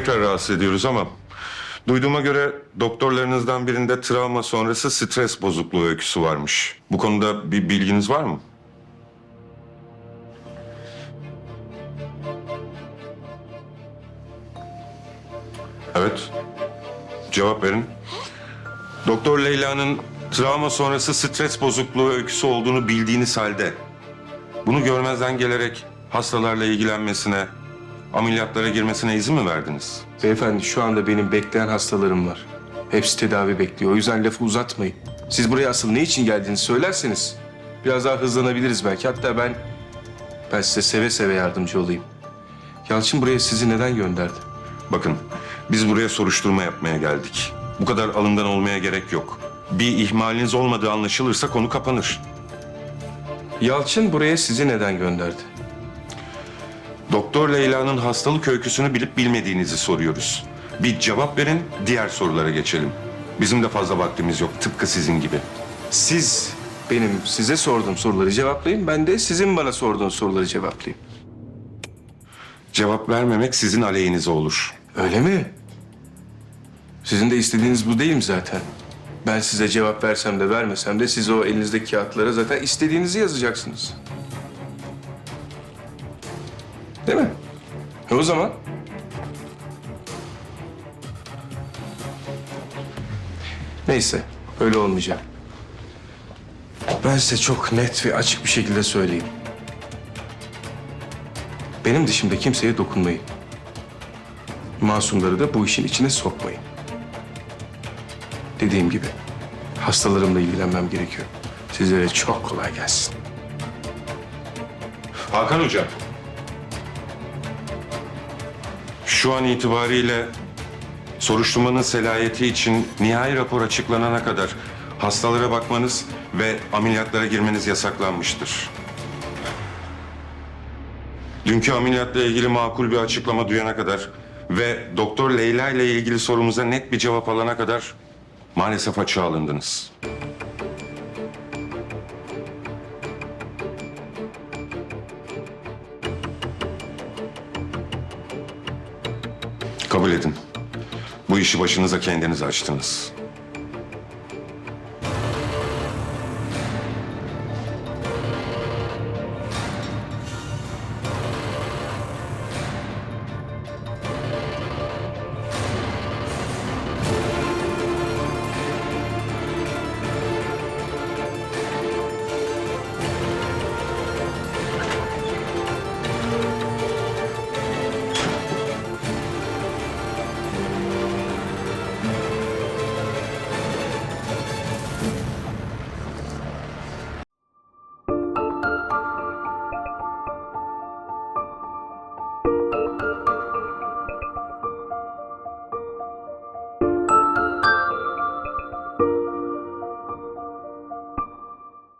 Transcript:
Tekrar rahatsız ediyoruz ama duyduğuma göre doktorlarınızdan birinde travma sonrası stres bozukluğu öyküsü varmış. Bu konuda bir bilginiz var mı? Evet. Cevap verin. Doktor Leyla'nın travma sonrası stres bozukluğu öyküsü olduğunu bildiğiniz halde bunu görmezden gelerek hastalarla ilgilenmesine, ameliyatlara girmesine izin mi verdiniz? Beyefendi şu anda benim bekleyen hastalarım var. Hepsi tedavi bekliyor. O yüzden lafı uzatmayın. Siz buraya asıl ne için geldiğinizi söylerseniz biraz daha hızlanabiliriz belki. Hatta ben ben size seve seve yardımcı olayım. Yalçın buraya sizi neden gönderdi? Bakın, biz buraya soruşturma yapmaya geldik. Bu kadar alımdan olmaya gerek yok. Bir ihmaliniz olmadığı anlaşılırsa konu kapanır. Yalçın buraya sizi neden gönderdi? Doktor Leyla'nın hastalık öyküsünü bilip bilmediğinizi soruyoruz. Bir cevap verin, diğer sorulara geçelim. Bizim de fazla vaktimiz yok, tıpkı sizin gibi. Siz benim size sorduğum soruları cevaplayın. Ben de sizin bana sorduğunuz soruları cevaplayayım. Cevap vermemek sizin aleyhinize olur. Öyle mi? Sizin de istediğiniz bu değil mi zaten? Ben size cevap versem de vermesem de siz o elinizdeki kağıtlara zaten istediğinizi yazacaksınız. Değil mi? E o zaman Neyse, öyle olmayacak. Ben size çok net ve açık bir şekilde söyleyeyim. Benim dışımda kimseye dokunmayın. Masumları da bu işin içine sokmayın. Dediğim gibi hastalarımla ilgilenmem gerekiyor. Sizlere çok kolay gelsin. Hakan Hoca. Şu an itibariyle soruşturmanın selahiyeti için nihai rapor açıklanana kadar hastalara bakmanız ve ameliyatlara girmeniz yasaklanmıştır. Dünkü ameliyatla ilgili makul bir açıklama duyana kadar ve Doktor Leyla ile ilgili sorumuza net bir cevap alana kadar maalesef açığa alındınız. Kabul edin. Bu işi başınıza kendiniz açtınız.